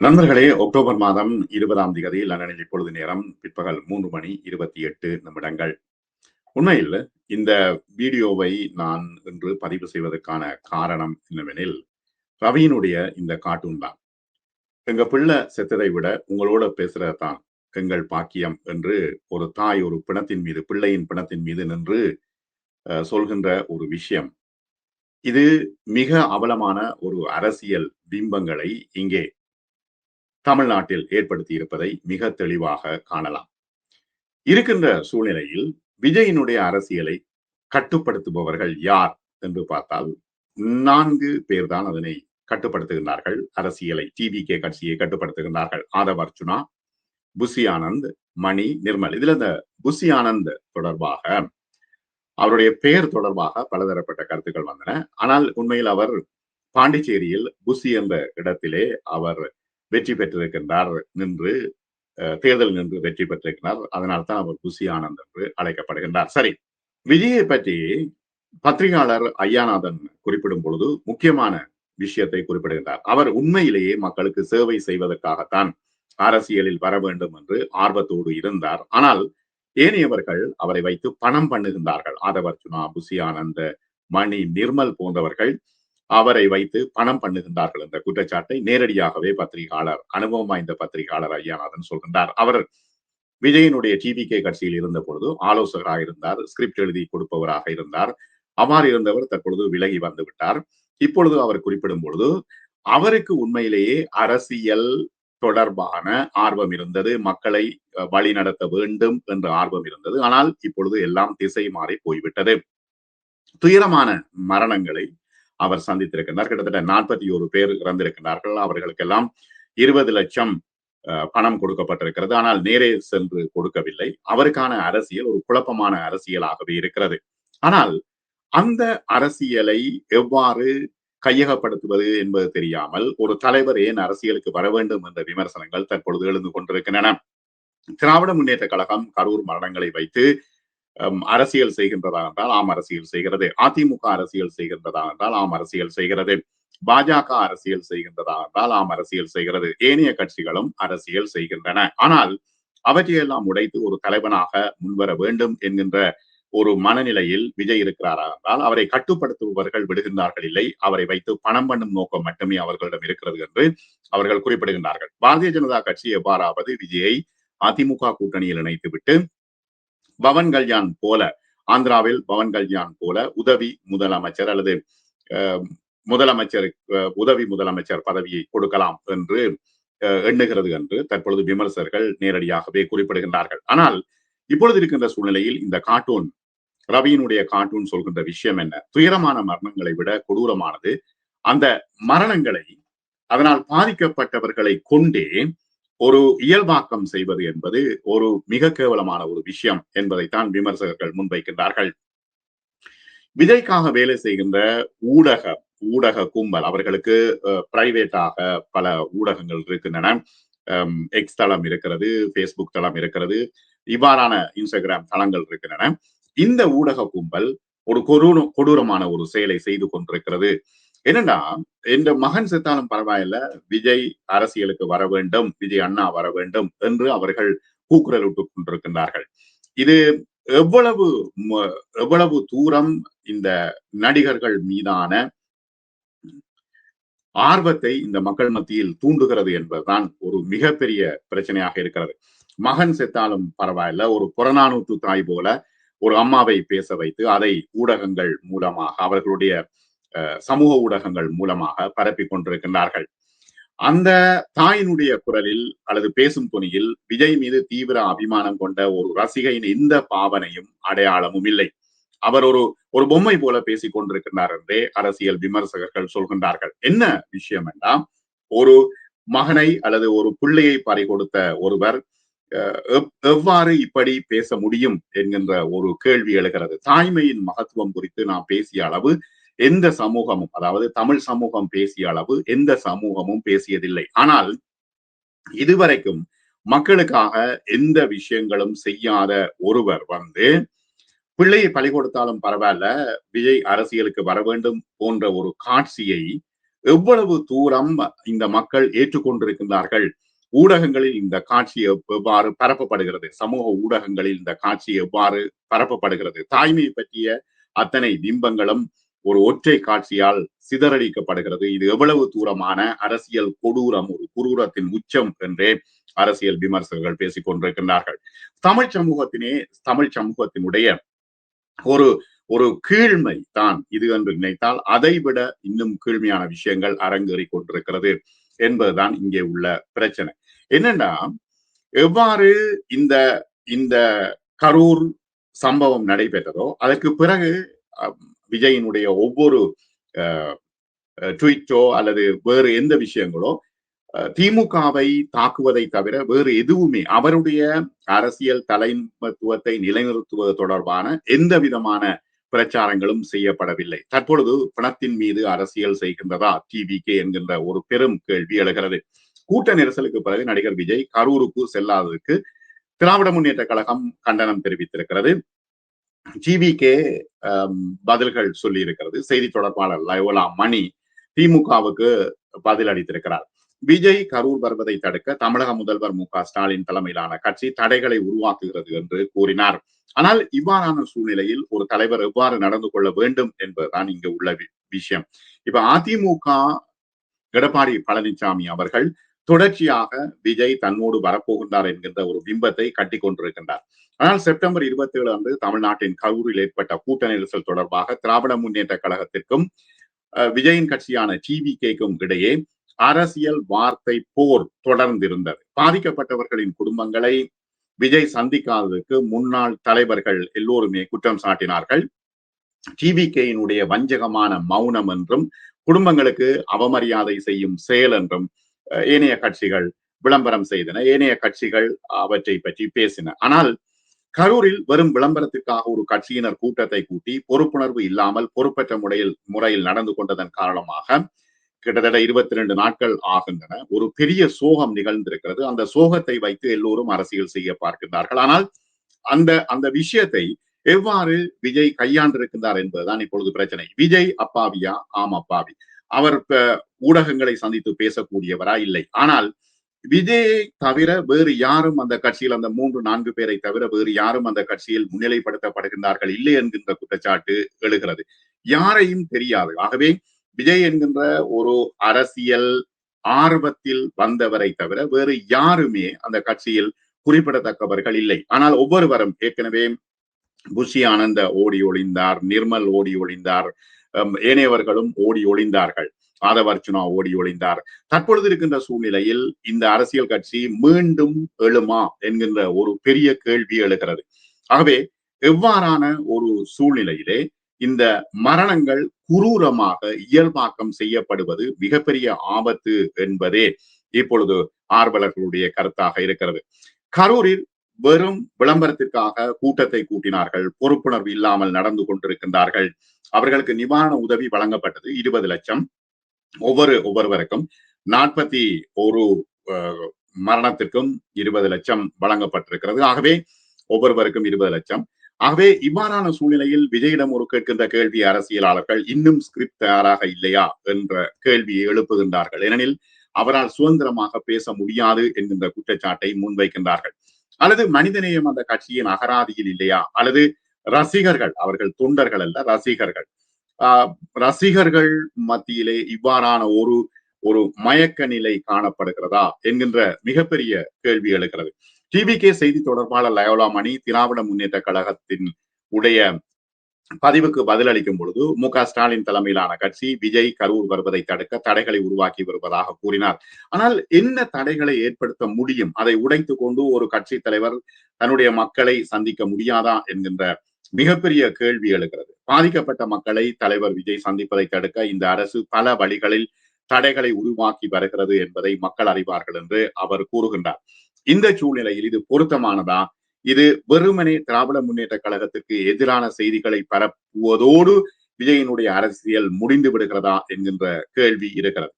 நண்பர்களே அக்டோபர் மாதம் இருபதாம் தேதி லண்டனில் இப்பொழுது நேரம் பிற்பகல் மூன்று மணி இருபத்தி எட்டு நிமிடங்கள். உண்மையில் இந்த வீடியோவை நான் இன்று பதிவு செய்வதற்கான காரணம் என்னவெனில் ரவியினுடைய இந்த கார்ட்டூன் தான். எங்க பிள்ளை செத்ததை விட உங்களோட பேசுறதுதான் எங்கள் பாக்கியம் என்று ஒரு தாய் ஒரு பிணத்தின் மீது பிள்ளையின் பிணத்தின் மீது நின்று அஹ், சொல்கின்ற ஒரு விஷயம். இது மிக அவலமான ஒரு அரசியல் பிம்பங்களை இங்கே தமிழ்நாட்டில் ஏற்படுத்தி இருப்பதை மிக தெளிவாக காணலாம். இருக்கின்ற சூழ்நிலையில் விஜயினுடைய அரசியலை கட்டுப்படுத்துபவர்கள் யார் என்று பார்த்தால் நான்கு பேர்தான் அதனை கட்டுப்படுத்துகின்றார்கள். அரசியலை டிவி கே கட்சியை கட்டுப்படுத்துகின்றார்கள். ஆதவ் அர்ச்சுனா புசி ஆனந்த் மணி நிர்மல். இதுல இந்த புசி ஆனந்த் தொடர்பாக அவருடைய பெயர் தொடர்பாக பலதரப்பட்ட கருத்துக்கள் வந்தன. ஆனால் உண்மையில் அவர் பாண்டிச்சேரியில் புசி என்ற இடத்திலே அவர் வெற்றி பெற்றிருக்கின்றார் நின்று அஹ், தேர்தல் நின்று வெற்றி பெற்றிருக்கிறார். அதனால் தான் அவர் புசி ஆனந்த் என்று அழைக்கப்படுகின்றார். சரி விஜயை பற்றி பத்திரிகையாளர் ஐயாநாதன் குறிப்பிடும் பொழுது முக்கியமான விஷயத்தை குறிப்பிடுகின்றார். அவர் உண்மையிலேயே மக்களுக்கு சேவை செய்வதற்காகத்தான் அரசியலில் வர வேண்டும் என்று ஆர்வத்தோடு இருந்தார். ஆனால் ஏனையவர்கள் அவரை வைத்து பணம் பண்ணுகின்றார்கள். ஆதவர்ச்சுனா புசியானந்த மணி நிர்மல் போன்றவர்கள் அவரை வைத்து பணம் பண்ணுகின்றார்கள் என்ற குற்றச்சாட்டை நேரடியாகவே பத்திரிகையாளர் அனுபவம் வாய்ந்த பத்திரிகையாளர் ஐயாநாதன் சொல்கின்றார். அவர் விஜயனுடைய டிவிகே கட்சியில் இருந்த பொழுது ஆலோசகராக இருந்தார் ஸ்கிரிப்ட் எழுதி கொடுப்பவராக இருந்தார். அவ்வாறு இருந்தவர் தற்பொழுது விலகி வந்து விட்டார் இப்பொழுது அவர் குறிப்பிடும் பொழுது அவருக்கு உண்மையிலேயே அரசியல் தொடர்பான ஆர்வம் இருந்தது மக்களை வழி வழிநடத்த வேண்டும் என்ற ஆர்வம் இருந்தது. ஆனால் இப்பொழுது எல்லாம் திசை மாறி போய்விட்டது. துயரமான மரணங்களை அவர் சந்தித்திருக்கின்றார். கிட்டத்தட்ட நாற்பத்தி ஒரு பேர் இறந்திருக்கின்றார்கள். அவர்களுக்கெல்லாம் இருபது லட்சம் பணம் கொடுக்கப்பட்டிருக்கிறது. ஆனால் நேரே சென்று கொடுக்கவில்லை. அவருக்கான அரசியல் ஒரு குழப்பமான அரசியலாகவே இருக்கிறது. ஆனால் அந்த அரசியலை எவ்வாறு கையகப்படுத்துவது என்பது தெரியாமல் ஒரு தலைவர் ஏன் அரசியலுக்கு வர வேண்டும் என்ற விமர்சனங்கள் தற்பொழுது எழுந்து கொண்டிருக்கின்றன. திராவிட முன்னேற்ற கழகம் கரூர் மரணங்களை வைத்து அரசியல் செய்கின்றதா என்றால் ஆம் அரசியல் செய்கிறது. அதிமுக அரசியல் செய்கின்றதா என்றால் ஆம் அரசியல் செய்கிறது. பாஜக அரசியல் செய்கின்றதா என்றால் ஆம் அரசியல் செய்கிறது. ஏனைய கட்சிகளும் அரசியல் செய்கின்றன. ஆனால் அவற்றையெல்லாம் உடைத்து ஒரு தலைவனாக முன்வர வேண்டும் என்கின்ற ஒரு மனநிலையில் விஜய் இருக்கிறாரா என்றால் அவரை கட்டுப்படுத்துபவர்கள் விடுகின்றார்கள் இல்லை. அவரை வைத்து பணம் பண்ணும் நோக்கம் மட்டுமே அவர்களிடம் இருக்கிறது என்று அவர்கள் குறிப்பிடுகின்றார்கள். பாரதிய ஜனதா கட்சி எவ்வாறாவது விஜயை அதிமுக கூட்டணியில் இணைத்துவிட்டு பவன் கல்யாண் போல ஆந்திராவில் பவன் கல்யாண் போல உதவி முதலமைச்சர் அல்லது முதலமைச்சர் அஹ், உதவி முதலமைச்சர் பதவியை கொடுக்கலாம் என்று அஹ், எண்ணுகிறது என்று தற்பொழுது விமர்சகர்கள் நேரடியாகவே குறிப்பிடுகின்றார்கள். ஆனால் இப்பொழுது இருக்கின்ற சூழ்நிலையில் இந்த கார்ட்டூன் ரவியினுடைய கார்ட்டூன் சொல்கின்ற விஷயம் என்ன? துயரமான மரணங்களை விட கொடூரமானது. அந்த மரணங்களை அதனால் பாதிக்கப்பட்டவர்களை கொண்டே ஒரு இயல்பாக்கம் செய்வது என்பது ஒரு மிக கேவலமான ஒரு விஷயம் என்பதைத்தான் விமர்சகர்கள் முன்வைக்கின்றார்கள். விஜய்க்காக வேலை செய்கின்ற ஊடக ஊடக கும்பல் அவர்களுக்கு பிரைவேட்டாக பல ஊடகங்கள் இருக்கின்றன. எக்ஸ் தளம் இருக்கிறது பேஸ்புக் தளம் இருக்கிறது. இவ்வாறான இன்ஸ்டாகிராம் தளங்கள் இருக்கின்றன. இந்த ஊடக கும்பல் ஒரு கொடூர கொடூரமான ஒரு செயலை செய்து கொண்டிருக்கிறது. என்னன்னா என்ற மகன் செத்தாலும் பரவாயில்ல விஜய் அரசியலுக்கு வர வேண்டும் விஜய் அண்ணா வர வேண்டும் என்று அவர்கள் கூக்குரல் விட்டுக் கொண்டிருக்கின்றார்கள். இது எவ்வளவு எவ்வளவு தூரம் இந்த நடிகர்கள் மீதான ஆர்வத்தை இந்த மக்கள் மத்தியில் தூண்டுகிறது என்பதுதான் ஒரு மிகப்பெரிய பிரச்சனையாக இருக்கிறது. மகன் செத்தாலும் பரவாயில்ல ஒரு புறநானூற்று தாய் போல ஒரு அம்மாவை பேச வைத்து அதை ஊடகங்கள் மூலமாக அவர்களுடைய அஹ், சமூக ஊடகங்கள் மூலமாக பரப்பி கொண்டிருக்கின்றார்கள். அந்த தாயினுடைய குரலில் அல்லது பேசும் துணியில் விஜய் மீது தீவிர அபிமானம் கொண்ட ஒரு ரசிகையின் இந்த பாவனையும் அடையாளமும் இல்லை. அவர் ஒரு ஒரு பொம்மை போல பேசிக் கொண்டிருக்கின்றார் என்றே அரசியல் விமர்சகர்கள் சொல்கின்றார்கள். என்ன விஷயம் என்றால் ஒரு மகனை அல்லது ஒரு பிள்ளையை பறி கொடுத்த ஒருவர் எவ்வாறு இப்படி பேச முடியும் என்கின்ற ஒரு கேள்வி எழுகிறது. தாய்மையின் மகத்துவம் குறித்து நாம் பேசிய அளவு எந்த சமூகமும் அதாவது தமிழ் சமூகம் பேசிய அளவு எந்த சமூகமும் பேசியதில்லை. ஆனால் இதுவரைக்கும் மக்களுக்காக எந்த விஷயங்களும் செய்யாத ஒருவர் வந்து பிள்ளையை பழி கொடுத்தாலும் பரவாயில்ல விஜய் அரசியலுக்கு வர வேண்டும் போன்ற ஒரு காட்சியை எவ்வளவு தூரம் இந்த மக்கள் ஏற்றுக்கொண்டிருக்கின்றார்கள் ஊடகங்களில் இந்த காட்சி எவ்வாறு பரப்பப்படுகிறது? சமூக ஊடகங்களில் இந்த காட்சி எவ்வாறு பரப்பப்படுகிறது? தாய்மை பற்றிய அத்தனை பிம்பங்களும் ஒரு ஒற்றை காட்சியால் சிதறடிக்கப்படுகிறது. இது எவ்வளவு தூரமான அரசியல் கொடூரம் ஒரு குரூரத்தின் உச்சம் என்றே அரசியல் விமர்சகர்கள் பேசிக் கொண்டிருக்கின்றார்கள். தமிழ் சமூகத்தினே தமிழ் சமூகத்தினுடைய ஒரு ஒரு கீழ்மை தான் இது என்று நினைத்தால் அதை விட இன்னும் கீழ்மையான விஷயங்கள் அரங்கேறி கொண்டிருக்கிறது. என்பதுதான் இங்கே உள்ள பிரச்சனை. என்னன்னா எவ்வாறு இந்த இந்த கரூர் சம்பவம் நடைபெற்றதோ அதற்கு பிறகு விஜயினுடைய ஒவ்வொரு ட்வீட்டோ அல்லது வேறு எந்த விஷயங்களோ திமுகவை தாக்குவதை தவிர வேறு எதுவுமே அவருடைய அரசியல் தலைமத்துவத்தை நிலைநிறுத்துவது தொடர்பான எந்த விதமான பிரச்சாரங்களும் செய்யப்படவில்லை. தற்பொழுது பணத்தின் மீது அரசியல் செய்கின்றதா டிவிகே என்கின்ற ஒரு பெரும் கேள்வி எழுகிறது. கூட்ட நெரிசலுக்கு பிறகு நடிகர் விஜய் கரூருக்கு செல்லாததுக்கு திராவிட முன்னேற்ற கழகம் கண்டனம் தெரிவித்திருக்கிறது. டிவிகே பதில்கள் சொல்லி இருக்கிறது செய்தி தொடர்பாளர் லயோலா மணி திமுகவுக்கு பதில் அளித்திருக்கிறார். விஜய் கரூர் வருவதை தடுக்க தமிழக முதல்வர் மு க ஸ்டாலின் தலைமையிலான கட்சி தடைகளை உருவாக்குகிறது என்று கூறினார். ஆனால் இவ்வாறான சூழ்நிலையில் ஒரு தலைவர் எவ்வாறு நடந்து கொள்ள வேண்டும் என்பதுதான் இங்கு உள்ள விஷயம். இப்ப அதிமுக எடப்பாடி பழனிசாமி அவர்கள் தொடர்ச்சியாக விஜய் தன்னோடு வரப்போகின்றார் என்கின்ற ஒரு பிம்பத்தை கட்டி கொண்டிருக்கின்றார். ஆனால் செப்டம்பர் இருபத்தி ஏழு அன்று தமிழ்நாட்டின் கரூரில் ஏற்பட்ட கூட்ட நெரிசல் தொடர்பாக திராவிட முன்னேற்ற கழகத்திற்கும் விஜயின் கட்சியான டிவி கேக்கும் இடையே அரசியல் வார்த்தை போர் தொடர்ந்திருந்தது. பாதிக்கப்பட்டவர்களின் குடும்பங்களை விஜய் சந்திக்காததுக்கு முன்னாள் தலைவர்கள் எல்லோருமே குற்றம் சாட்டினார்கள். டிவிகேயினுடைய வஞ்சகமான மௌனம் என்றும் குடும்பங்களுக்கு அவமரியாதை செய்யும் செயல் என்றும் ஏனைய கட்சிகள் விளம்பரம் செய்தன ஏனைய கட்சிகள் அவற்றை பற்றி பேசின. ஆனால் கரூரில் வெறும் விளம்பரத்திற்காக ஒரு கட்சியினர் கூட்டத்தை கூட்டி பொறுப்புணர்வு இல்லாமல் பொறுப்பற்ற முறையில் முறையில் நடந்து கொண்டதன் காரணமாக கிட்டத்தட்ட இருபத்தி ரெண்டு நாட்கள் ஆகின்றன. ஒரு பெரிய சோகம் நிகழ்ந்திருக்கிறது. அந்த சோகத்தை வைத்து எல்லோரும் அரசியல் செய்ய பார்க்கின்றார்கள். ஆனால் அந்த அந்த விஷயத்தை எவ்வாறு விஜய் கையாண்டிருக்கின்றார் என்பதுதான் இப்பொழுது பிரச்சனை. விஜய் அப்பாவியா? ஆம் அப்பாவி. அவர் ஊடகங்களை சந்தித்து பேசக்கூடியவரா? இல்லை. ஆனால் விஜயை தவிர வேறு யாரும் அந்த கட்சியில் அந்த மூன்று நான்கு பேரை தவிர வேறு யாரும் அந்த கட்சியில் முன்னிலைப்படுத்தப்படுகின்றார்கள். இல்லை என்கின்ற குற்றச்சாட்டு எழுகிறது. யாரையும் தெரியாது. ஆகவே விஜய் என்கின்ற ஒரு அரசியல் ஆர்வத்தில் வந்தவரை தவிர வேறு யாருமே அந்த கட்சியில் குறிப்பிடத்தக்கவர்கள் இல்லை. ஆனால் ஒவ்வொருவரும் ஏற்கனவே புஷி ஆனந்த ஓடி ஒளிந்தார் நிர்மல் ஓடி ஒளிந்தார் ஏனையவர்களும் ஓடி ஒளிந்தார்கள் ஆதவர்ச்சுனா ஓடி ஒளிந்தார். தற்பொழுது இருக்கின்ற சூழ்நிலையில் இந்த அரசியல் கட்சி மீண்டும் எழுமா என்கின்ற ஒரு பெரிய கேள்வி எழுகிறது. ஆகவே எவ்வாறான ஒரு சூழ்நிலையிலே இந்த மரணங்கள் குரூரமாக இயல்பாக்கம் செய்யப்படுவது மிகப்பெரிய ஆபத்து என்பதே இப்பொழுது ஆர்வலர்களுடைய கருத்தாக இருக்கிறது. கரூரில் வெறும் விளம்பரத்திற்காக கூட்டத்தை கூட்டினார்கள். பொறுப்புணர்வு இல்லாமல் நடந்து கொண்டிருக்கின்றார்கள். அவர்களுக்கு நிவாரண உதவி வழங்கப்பட்டது இருபது லட்சம். ஒவ்வொரு ஒவ்வொருவருக்கும் நாற்பத்தி ஒரு மரணத்திற்கும் இருபது லட்சம் வழங்கப்பட்டிருக்கிறது. ஆகவே ஒவ்வொருவருக்கும் இருபது லட்சம். ஆகவே இவ்வாறான சூழ்நிலையில் விஜயிடம் ஒரு கேட்கின்ற கேள்வி அரசியலாளர்கள் இன்னும் ஸ்கிரிப்ட் தயாராக இல்லையா? என்ற கேள்வியை எழுப்புகின்றார்கள். ஏனெனில் அவரால் சுதந்திரமாக பேச முடியாது என்கின்ற குற்றச்சாட்டை முன்வைக்கின்றார்கள். அல்லது மனிதநேயம் அந்த கட்சியின் அகராதியில் இல்லையா? அல்லது ரசிகர்கள் அவர்கள் தொண்டர்கள் அல்ல ரசிகர்கள். ஆஹ் ரசிகர்கள் மத்தியிலே இவ்வாறான ஒரு ஒரு மயக்க நிலை காணப்படுகிறதா? என்கின்ற மிகப்பெரிய கேள்வி எழுகிறது. டிவிகே செய்தி தொடர்பாளர் லயோலா மணி திராவிட முன்னேற்ற கழகத்தின் உடைய பதிவுக்கு பதிலளிக்கும் பொழுது மு க ஸ்டாலின் தலைமையிலான கட்சி விஜய் கரூர் வருவதை தடுக்க தடைகளை உருவாக்கி வருவதாக கூறினார். ஆனால் என்ன தடைகளை ஏற்படுத்த முடியும்? அதை உடைத்து கொண்டு ஒரு கட்சி தலைவர் தன்னுடைய மக்களை சந்திக்க முடியாதா என்கின்ற மிகப்பெரிய கேள்வி எழுகிறது. பாதிக்கப்பட்ட மக்களை தலைவர் விஜய் சந்திப்பதை தடுக்க இந்த அரசு பல வழிகளில் தடைகளை உருவாக்கி வருகிறது என்பதை மக்கள் அறிவார்கள் என்று அவர் கூறுகின்றார். இந்த சூழ்நிலையில் இது பொருத்தமானதா? இது வெறுமனே திராவிட முன்னேற்ற கழகத்திற்கு எதிரான செய்திகளை பரப்புவதோடு விஜயனுடைய அரசியல் முடிந்து விடுகிறதா என்கின்ற கேள்வி இருக்கிறது.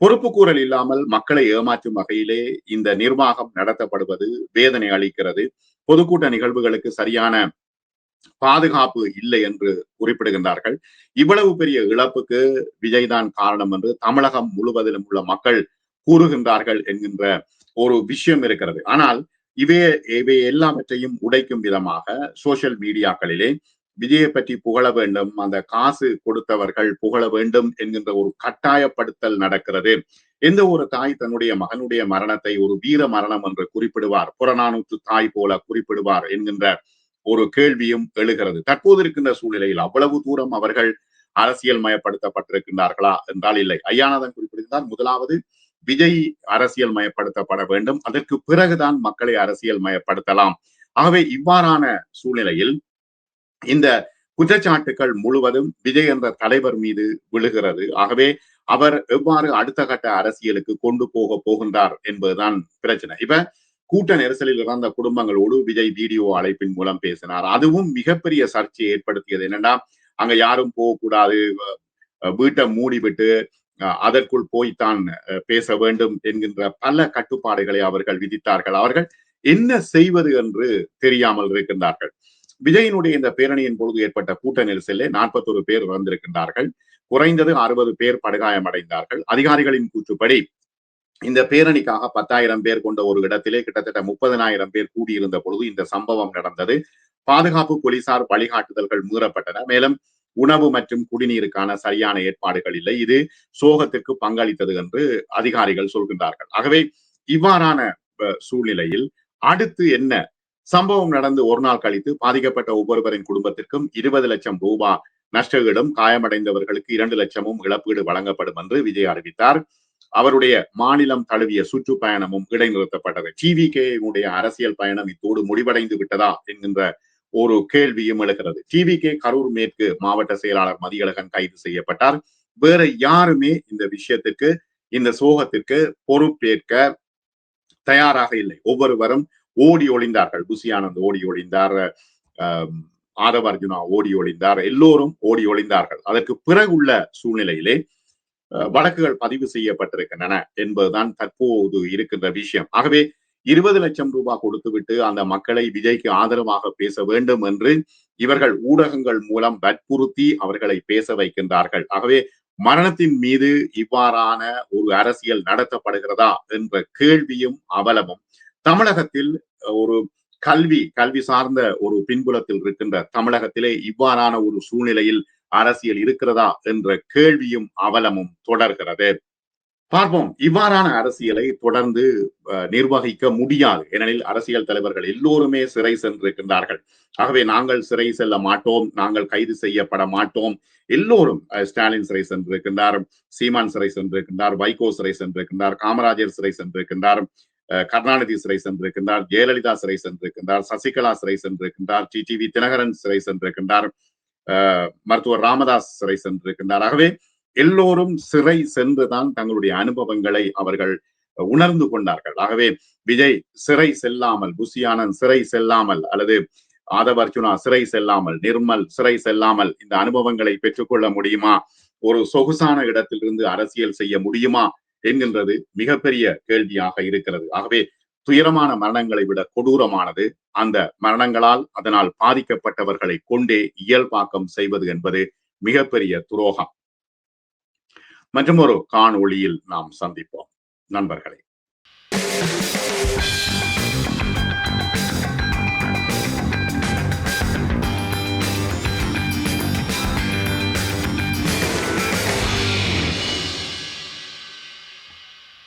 பொறுப்பு கூறல் இல்லாமல் மக்களை ஏமாற்றும் வகையிலே இந்த நிர்வாகம் நடத்தப்படுவது வேதனை அளிக்கிறது. பொதுக்கூட்ட நிகழ்வுகளுக்கு சரியான பாதுகாப்பு இல்லை என்று குறிப்பிடுகின்றார்கள். இவ்வளவு பெரிய இழப்புக்கு விஜய் தான் காரணம் என்று தமிழகம் முழுவதிலும் உள்ள மக்கள் கூறுகின்றார்கள் என்கின்ற ஒரு விஷயம் இருக்கிறது. ஆனால் இவை இவை எல்லாவற்றையும் உடைக்கும் விதமாக சோசியல் மீடியாக்களிலே விஜயை பற்றி புகழ வேண்டும் அந்த காசு கொடுத்தவர்கள் புகழ வேண்டும் என்கின்ற ஒரு கட்டாயப்படுத்தல் நடக்கிறது. எந்த ஒரு தாய் தன்னுடைய மகனுடைய மரணத்தை ஒரு வீர மரணம் என்று குறிப்பிடுவார் புறநானூற்று தாய் போல குறிப்பிடுவார் என்கின்ற ஒரு கேள்வியும் எழுகிறது. தற்போது இருக்கின்ற சூழ்நிலையில் அவ்வளவு தூரம் அவர்கள் அரசியல் மயப்படுத்தப்பட்டிருக்கின்றார்களா? என்றால் இல்லை. ஐயானதன் குறிப்பிட்டிருந்தால் முதலாவது விஜய் அரசியல் மயப்படுத்தப்பட வேண்டும். அதற்கு பிறகுதான் மக்களை அரசியல் மயப்படுத்தலாம். ஆகவே இவ்வாறான சூழ்நிலையில் இந்த குற்றச்சாட்டுகள் முழுவதும் விஜய் என்ற தலைவர் மீது விழுகிறது. ஆகவே அவர் எவ்வாறு அடுத்த கட்ட அரசியலுக்கு கொண்டு போக போகின்றார் என்பதுதான் பிரச்சனை. இப்ப கூட்ட நெரிசலில் இறந்த குடும்பங்களோடு விஜய் வீடியோ அழைப்பின் மூலம் பேசினார். அதுவும் மிகப்பெரிய சர்ச்சையை ஏற்படுத்தியது என்னன்னா அங்க யாரும் போகக்கூடாது. வீட்டை மூடிவிட்டு அதற்குள் போய்த்தான் பேச வேண்டும் என்கின்ற பல கட்டுப்பாடுகளை அவர்கள் விதித்தார்கள். அவர்கள் என்ன செய்வது என்று தெரியாமல் இருக்கின்றார்கள். விஜயனுடைய இந்த பேரணியின் பொழுது ஏற்பட்ட கூட்ட நெரிசலே நாற்பத்தொரு பேர் இறந்திருக்கின்றார்கள். குறைந்தது அறுபது பேர் படுகாயமடைந்தார்கள் அதிகாரிகளின் கூற்றுப்படி இந்த பேரணிக்காக பத்தாயிரம் பேர் கொண்ட ஒரு இடத்திலே கிட்டத்தட்ட முப்பதனாயிரம் பேர் கூடியிருந்த பொழுது இந்த சம்பவம் நடந்தது. பாதுகாப்பு போலீசார் வழிகாட்டுதல்கள் மீறப்பட்டன. மேலும் உணவு மற்றும் குடிநீருக்கான சரியான ஏற்பாடுகள் இல்லை. இது சோகத்திற்கு பங்களித்தது என்று அதிகாரிகள் சொல்கின்றார்கள். ஆகவே இவ்வாறான சூழ்நிலையில் அடுத்து என்ன? சம்பவம் நடந்து ஒரு நாள் கழித்து பாதிக்கப்பட்ட ஒவ்வொருவரின் குடும்பத்திற்கும் இருபது லட்சம் ரூபாய் நஷ்டஈடும் காயமடைந்தவர்களுக்கு இரண்டு லட்சமும் இழப்பீடு வழங்கப்படும் என்று விஜய் அறிவித்தார். அவருடைய மாநிலம் தழுவிய சுற்றுப்பயணமும் இடைநிறுத்தப்பட்டது. டிவி கேடைய அரசியல் பயணம் இத்தோடு முடிவடைந்து விட்டதா என்கின்ற ஒரு கேள்வியும் எழுகிறது. டிவி கே கரூர் மேற்கு மாவட்ட செயலாளர் மதியழகன் கைது செய்யப்பட்டார். வேற யாருமே இந்த விஷயத்துக்கு இந்த சோகத்திற்கு பொறுப்பேற்க தயாராக இல்லை. ஒவ்வொருவரும் ஓடி ஒளிந்தார்கள். புசி ஓடி ஒளிந்தார் ஆதவ அர்ஜுனா ஓடி ஒளிந்தார் எல்லோரும் ஓடி ஒளிந்தார்கள். அதற்கு பிறகு உள்ள சூழ்நிலையிலே வழக்குகள் பதிவு செய்யப்பட்டிருக்கின்றன என்பதுதான் தற்போது இருக்கின்ற விஷயம். ஆகவே இருபது லட்சம் ரூபாய் கொடுத்துவிட்டு அந்த மக்களை விஜய்க்கு ஆதரவாக பேச வேண்டும் என்று இவர்கள் ஊடகங்கள் மூலம் வற்புறுத்தி அவர்களை பேச வைக்கின்றார்கள். ஆகவே மரணத்தின் மீது இவ்வாறான ஒரு அரசியல் நடத்தப்படுகிறதா என்ற கேள்வியும் அவலமும். தமிழகத்தில் ஒரு கல்வி கல்வி சார்ந்த ஒரு பின்புலத்தில் இருக்கின்ற தமிழகத்திலே இவ்வாறான ஒரு சூழ்நிலையில் அரசியல் இருக்கிறதா என்ற கேள்வியும் அவலமும் தொடர்கிறது. பார்ப்போம். இவ்வாறான அரசியலை தொடர்ந்து நிர்வகிக்க முடியாது. ஏனெனில் அரசியல் தலைவர்கள் எல்லோருமே சிறை சென்றிருக்கின்றார்கள். ஆகவே நாங்கள் சிறை செல்ல மாட்டோம். நாங்கள் கைது செய்யப்பட மாட்டோம். எல்லோரும் ஸ்டாலின் சிறை சென்றிருக்கின்றார் சீமான் சிறை சென்றிருக்கின்றார் வைகோ சிறை சென்றிருக்கின்றார் காமராஜர் சிறை சென்றிருக்கின்றார் கருணாநிதி சிறை சென்றிருக்கின்றார் ஜெயலலிதா சிறை சென்றிருக்கின்றார் சசிகலா சிறை சென்றிருக்கின்றார் டி டிவி தினகரன் சிறை சென்றிருக்கின்றார் மருத்துவர் ராமதாஸ் சிறை சென்றிருக்கின்றார். ஆகவே எல்லோரும் சிறை சென்றுதான் தங்களுடைய அனுபவங்களை அவர்கள் உணர்ந்து கொண்டார்கள். ஆகவே விஜய் சிறை செல்லாமல் புசியானந்த் சிறை செல்லாமல் அல்லது ஆதவ அர்ஜுனா சிறை செல்லாமல் நிர்மல் சிறை செல்லாமல் இந்த அனுபவங்களை பெற்றுக்கொள்ள முடியுமா? ஒரு சொகுசான இடத்திலிருந்து அரசியல் செய்ய முடியுமா? என்கின்றது மிகப்பெரிய கேள்வியாக இருக்கிறது. ஆகவே துயரமான மரணங்களை விட கொடூரமானது அந்த மரணங்களால் அதனால் பாதிக்கப்பட்டவர்களை கொண்டே இயல்பாக்கம் செய்வது என்பது மிகப்பெரிய துரோகம். மற்றும் ஒரு காணொளியில் நாம் சந்திப்போம். நண்பர்களே.